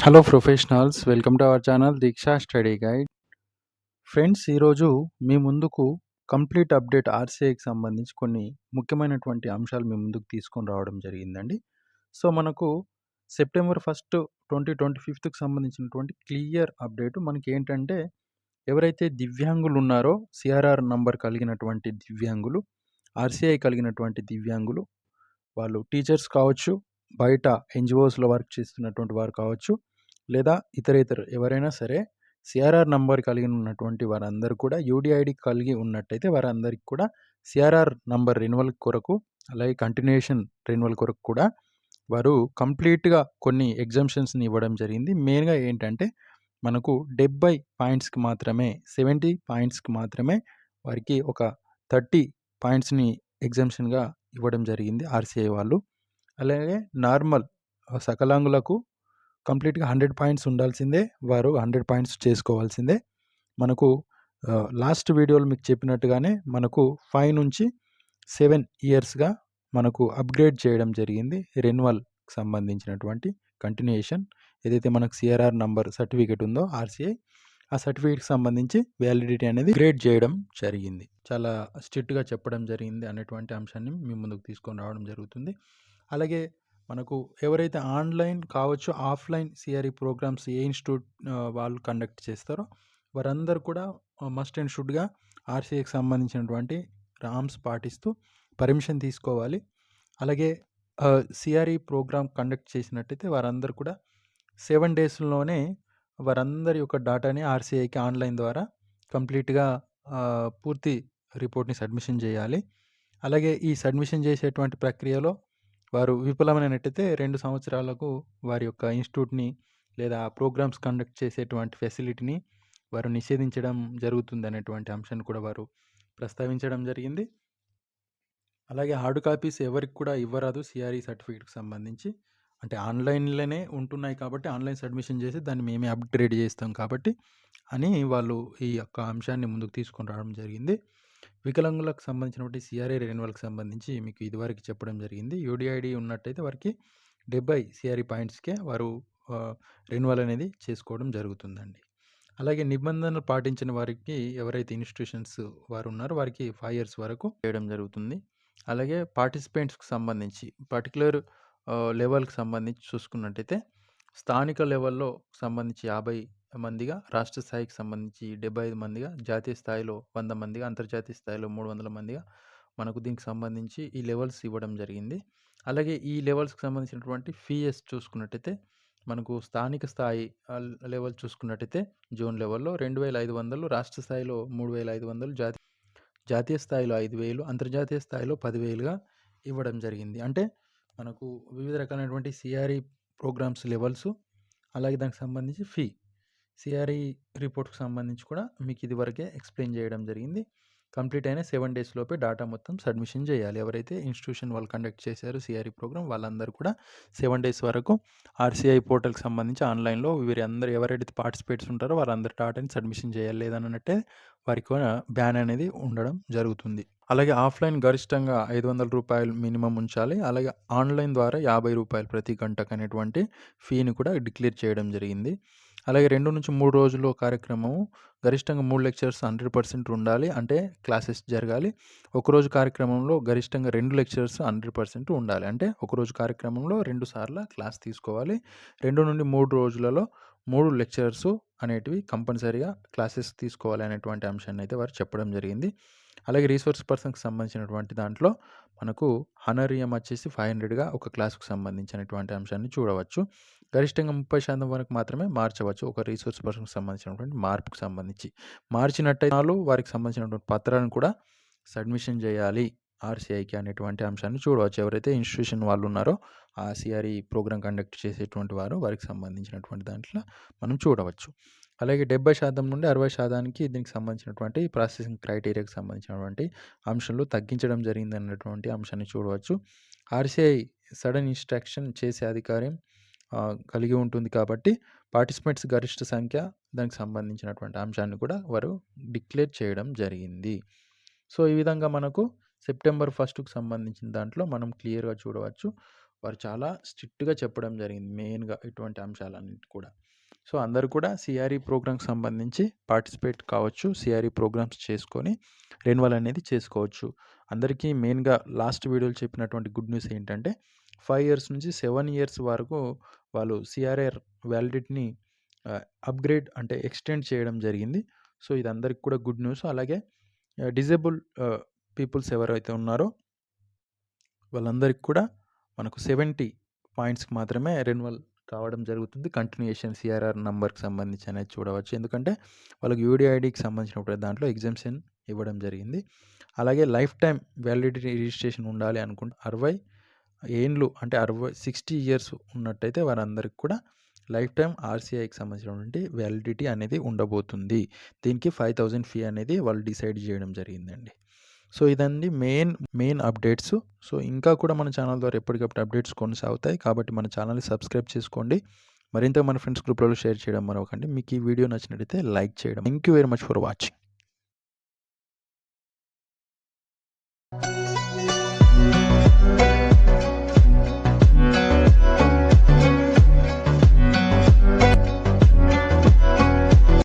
Hello professionals welcome to our channel Deeksha study guide friends ఈరోజు మీ ముందుకు complete update ఆర్సీఐకి సంబంధించి కొన్ని ముఖ్యమైనటువంటి అంశాలు మీ ముందుకు తీసుకొని రావడం జరిగిందండి. సో మనకు సెప్టెంబర్ ఫస్ట్ ట్వంటీ ట్వంటీ ఫిఫ్త్కి సంబంధించినటువంటి క్లియర్ అప్డేట్ మనకి ఏంటంటే ఎవరైతే దివ్యాంగులు ఉన్నారో సిఆర్ఆర్ నంబర్ కలిగినటువంటి దివ్యాంగులు ఆర్సీఐ కలిగినటువంటి దివ్యాంగులు వాళ్ళు టీచర్స్ కావచ్చు బయట ఎన్జిఓస్లో వర్క్ చేస్తున్నటువంటి వారు కావచ్చు లేదా ఇతర ఇతర ఎవరైనా సరే సిఆర్ఆర్ నంబర్ కలిగి ఉన్నటువంటి వారందరూ కూడా యూడిఐడి కలిగి ఉన్నట్టయితే వారందరికీ కూడా సిఆర్ఆర్ నంబర్ రెన్యువల్ కొరకు అలాగే కంటిన్యూషన్ రెన్యువల్ కొరకు కూడా వారు కంప్లీట్గా కొన్ని ఎగ్జామ్షన్స్ని ఇవ్వడం జరిగింది. మెయిన్గా ఏంటంటే మనకు డెబ్బై పాయింట్స్కి మాత్రమే సెవెంటీ పాయింట్స్కి మాత్రమే వారికి ఒక థర్టీ పాయింట్స్ని ఎగ్జామ్షన్గా ఇవ్వడం జరిగింది ఆర్సీఐ వాళ్ళు. అలాగే నార్మల్ సకలాంగులకు కంప్లీట్గా హండ్రెడ్ పాయింట్స్ ఉండాల్సిందే. వారు హండ్రెడ్ పాయింట్స్ చేసుకోవాల్సిందే. మనకు లాస్ట్ వీడియోలో మీకు చెప్పినట్టుగానే మనకు ఫైవ్ నుంచి సెవెన్ ఇయర్స్గా మనకు అప్గ్రేడ్ చేయడం జరిగింది. రెన్యువల్కి సంబంధించినటువంటి కంటిన్యూషన్ ఏదైతే మనకు సిఆర్ఆర్ నంబర్ సర్టిఫికేట్ ఉందో ఆర్సీఐ ఆ సర్టిఫికేట్కి సంబంధించి వ్యాలిడిటీ అనేది గ్రేడ్ చేయడం జరిగింది. చాలా స్ట్రిక్ట్గా చెప్పడం జరిగింది అనేటువంటి అంశాన్ని మీ ముందుకు తీసుకొని రావడం జరుగుతుంది. అలాగే మనకు ఎవరైతే ఆన్లైన్ కావచ్చు ఆఫ్లైన్ సిఆర్ఈ ప్రోగ్రామ్స్ ఏ ఇన్స్టిట్యూట్ వాళ్ళు కండక్ట్ చేస్తారో వారందరూ కూడా మస్ట్ అండ్ షుడ్గా ఆర్సీఐకి సంబంధించినటువంటి రామ్స్ పాటిస్తూ పర్మిషన్ తీసుకోవాలి. అలాగే సిఆర్ఈ ప్రోగ్రామ్ కండక్ట్ చేసినట్టయితే వారందరూ కూడా సెవెన్ డేస్లోనే వారందరి యొక్క డాటాని ఆర్సీఐకి ఆన్లైన్ ద్వారా కంప్లీట్గా పూర్తి రిపోర్ట్ని సబ్మిషన్ చేయాలి. అలాగే ఈ సబ్మిషన్ చేసేటువంటి ప్రక్రియలో వారు విఫలమైనట్టయితే రెండు సంవత్సరాలకు వారి యొక్క ఇన్స్టిట్యూట్ని లేదా ప్రోగ్రామ్స్ కండక్ట్ చేసేటువంటి ఫెసిలిటీని వారు నిషేధించడం జరుగుతుంది అనేటువంటి అంశాన్ని కూడా వారు ప్రస్తావించడం జరిగింది. అలాగే హార్డ్ కాపీస్ ఎవరికి కూడా ఇవ్వరాదు. సిఆర్ఈ సర్టిఫికేట్కి సంబంధించి. అంటే ఆన్లైన్లోనే ఉంటున్నాయి కాబట్టి ఆన్లైన్ సబ్మిషన్ చేసి దాన్ని మేమే అప్గ్రేడ్ చేస్తాం కాబట్టి అని వాళ్ళు ఈ యొక్క అంశాన్ని ముందుకు తీసుకొని రావడం జరిగింది. వికలాంగులకు సంబంధించినటువంటి సిఆర్ఐ రెన్యువల్కి సంబంధించి మీకు ఇదివరకు చెప్పడం జరిగింది. యూడిఐడి ఉన్నట్టయితే వారికి డెబ్బై సిఆర్ఈ పాయింట్స్కే వారు రెన్యువల్ అనేది చేసుకోవడం జరుగుతుందండి. అలాగే నిబంధనలు పాటించిన వారికి ఎవరైతే ఇన్స్టిట్యూషన్స్ వారు ఉన్నారో వారికి ఫైవ్ ఇయర్స్ వరకు చేయడం జరుగుతుంది. అలాగే పార్టిసిపెంట్స్కి సంబంధించి పర్టికులర్ లెవెల్కి సంబంధించి చూసుకున్నట్టయితే స్థానిక లెవెల్లో సంబంధించి యాభై మందిగా రాష్ట్ర స్థాయికి సంబంధించి డెబ్బై ఐదు మందిగా జాతీయ స్థాయిలో వంద మందిగా అంతర్జాతీయ స్థాయిలో మూడు వందల మందిగా మనకు దీనికి సంబంధించి ఈ లెవెల్స్ ఇవ్వడం జరిగింది. అలాగే ఈ లెవెల్స్కి సంబంధించినటువంటి ఫీఎస్ చూసుకున్నట్టయితే మనకు స్థానిక స్థాయి లెవెల్ చూసుకున్నట్టయితే జోన్ లెవెల్లో రెండు వేల ఐదు వందలు రాష్ట్ర స్థాయిలో మూడు వేల ఐదు వందలు జాతీయ జాతీయ స్థాయిలో ఐదు వేలు అంతర్జాతీయ స్థాయిలో పదివేలుగా ఇవ్వడం జరిగింది. అంటే మనకు వివిధ రకాలైనటువంటి సిఆర్ఈ ప్రోగ్రామ్స్ లెవెల్స్ అలాగే దానికి సంబంధించి ఫీ సిఆర్ఈ రిపోర్ట్కి సంబంధించి కూడా మీకు ఇదివరకే ఎక్స్ప్లెయిన్ చేయడం జరిగింది. కంప్లీట్ అయిన సెవెన్ డేస్ లోపే డాటా మొత్తం సబ్మిషన్ చేయాలి. ఎవరైతే ఇన్స్టిట్యూషన్ వాళ్ళు కండక్ట్ చేశారు సిఆర్ఈ ప్రోగ్రామ్ వాళ్ళందరూ కూడా సెవెన్ డేస్ వరకు ఆర్సీఐ పోర్టల్కి సంబంధించి ఆన్లైన్లో వీరి ఎవరైతే పార్టిసిపేట్స్ ఉంటారో వారందరి డాటాని సబ్మిషన్ చేయాలి లేదన్నట్టే వారికి బ్యాన్ అనేది ఉండడం జరుగుతుంది. అలాగే ఆఫ్లైన్ గరిష్టంగా ఐదు వందల రూపాయలు మినిమం ఉంచాలి. అలాగే ఆన్లైన్ ద్వారా యాభై రూపాయలు ప్రతి గంటకు అనేటువంటి ఫీని కూడా డిక్లేర్ చేయడం జరిగింది. అలాగే రెండు నుంచి మూడు రోజులు కార్యక్రమం గరిష్టంగా మూడు లెక్చర్స్ హండ్రెడ్ పర్సెంట్ ఉండాలి. అంటే క్లాసెస్ జరగాలి. ఒకరోజు కార్యక్రమంలో గరిష్టంగా రెండు లెక్చర్స్ హండ్రెడ్ పర్సెంట్ ఉండాలి. అంటే ఒకరోజు కార్యక్రమంలో రెండు సార్లు క్లాస్ తీసుకోవాలి. రెండు నుండి మూడు రోజులలో మూడు లెక్చర్స్ అనేటివి కంపల్సరీగా క్లాసెస్ తీసుకోవాలి అనేటువంటి అంశాన్ని అయితే వారు చెప్పడం జరిగింది. అలాగే రీసోర్స్ పర్సన్కి సంబంధించినటువంటి దాంట్లో మనకు హనరియం వచ్చేసి ఫైవ్ హండ్రెడ్గా ఒక క్లాస్కు సంబంధించినటువంటి అంశాన్ని చూడవచ్చు. గరిష్టంగా ముప్పై శాతం వరకు మాత్రమే మార్చవచ్చు. ఒక రీసోర్స్ పర్సన్కి సంబంధించినటువంటి మార్పుకు సంబంధించి. మార్చినట్టయితే వారికి సంబంధించినటువంటి పత్రాలను కూడా సబ్మిషన్ చేయాలి. ఆర్సీఐకి అనేటువంటి అంశాన్ని చూడవచ్చు. ఎవరైతే ఇన్స్టిట్యూషన్ వాళ్ళు ఉన్నారో ఆ సిఆర్ఈ ప్రోగ్రామ్ కండక్ట్ చేసేటువంటి వారు వారికి సంబంధించినటువంటి దాంట్లో మనం చూడవచ్చు. అలాగే డెబ్బై శాతం నుండి అరవై శాతానికి దీనికి సంబంధించినటువంటి ప్రాసెసింగ్ క్రైటీరియాకి సంబంధించినటువంటి అంశాలు తగ్గించడం జరిగింది అన్నటువంటి అంశాన్ని చూడవచ్చు. ఆర్సీఐ సడన్ ఇన్స్ట్రక్షన్ చేసే అధికారం కలిగి ఉంటుంది కాబట్టి పార్టిసిపెంట్స్ గరిష్ట సంఖ్య దానికి సంబంధించినటువంటి అంశాన్ని కూడా వారు డిక్లేర్ చేయడం జరిగింది సో ఈ విధంగా మనకు సెప్టెంబర్ ఫస్ట్కు సంబంధించిన దాంట్లో మనం క్లియర్గా చూడవచ్చు వారు చాలా స్ట్రిక్ట్‌గా చెప్పడం జరిగింది. మెయిన్‌గా ఇటువంటి అంశాలన్నిటి కూడా. సో, అందరూ కూడా సిఆర్‌ఈ ప్రోగ్రామ్‌కి సంబంధించి పార్టిసిపేట్ కావచ్చు. సిఆర్‌ఈ ప్రోగ్రామ్స్ చేసుకొని రెన్యువల్ అనేది చేసుకోవచ్చు. అందరికీ మెయిన్‌గా లాస్ట్ వీడియోలో చెప్పినటువంటి గుడ్ న్యూస్ ఏంటంటే ఫైవ్ ఇయర్స్ నుంచి సెవెన్ ఇయర్స్ వరకు వాళ్ళు సిఆర్‌ఆర్ వ్యాలిడిటీని అప్‌గ్రేడ్ అంటే ఎక్స్‌టెండ్ చేయడం జరిగింది. సో, ఇది అందరికి కూడా గుడ్ న్యూస్. అలాగే డిజేబుల్ పీపుల్స్ ఎవరైతే ఉన్నారో వాళ్ళందరికి కూడా మనకు 70 పాయింట్స్‌కి మాత్రమే రెన్యువల్ కావడం జరుగుతుంది. కంటిన్యూషన్ సిఆర్‌ఆర్ నంబర్‌కి సంబంధించి అనేది చూడవచ్చు. ఎందుకంటే వాళ్ళకి యూడిఐడికి సంబంధించినప్పుడు దాంట్లో ఎగ్జామ్షన్ ఇవ్వడం జరిగింది. అలాగే లైఫ్ టైం వ్యాలిడిటీ రిజిస్ట్రేషన్ ఉండాలి అనుకుంటే 60 ఏండ్లు అంటే 60 60 ఇయర్స్ ఉన్నట్టయితే వారందరికి కూడా లైఫ్ టైం ఆర్‌సీఐకి సంబంధించినటువంటి వ్యాలిడిటీ అనేది ఉండబోతుంది. దీనికి 5000 ఫీ అనేది వాళ్ళు డిసైడ్ చేయడం జరిగిందండి. సో, ఇదండి మెయిన్ మెయిన్ అప్డేట్స్. సో, ఇంకా కూడా మన ఛానల్ ద్వారా ఎప్పటికప్పుడు అప్డేట్స్ కొనసాగుతాయి. కాబట్టి మన ఛానల్‌ని సబ్స్క్రైబ్ చేసుకోండి. మరింత మన ఫ్రెండ్స్ గ్రూప్‌లలో షేర్ చేయడం మరొకండి మీకు ఈ వీడియో నచ్చినట్టయితే లైక్ చేయడం. Thank you very much for watching.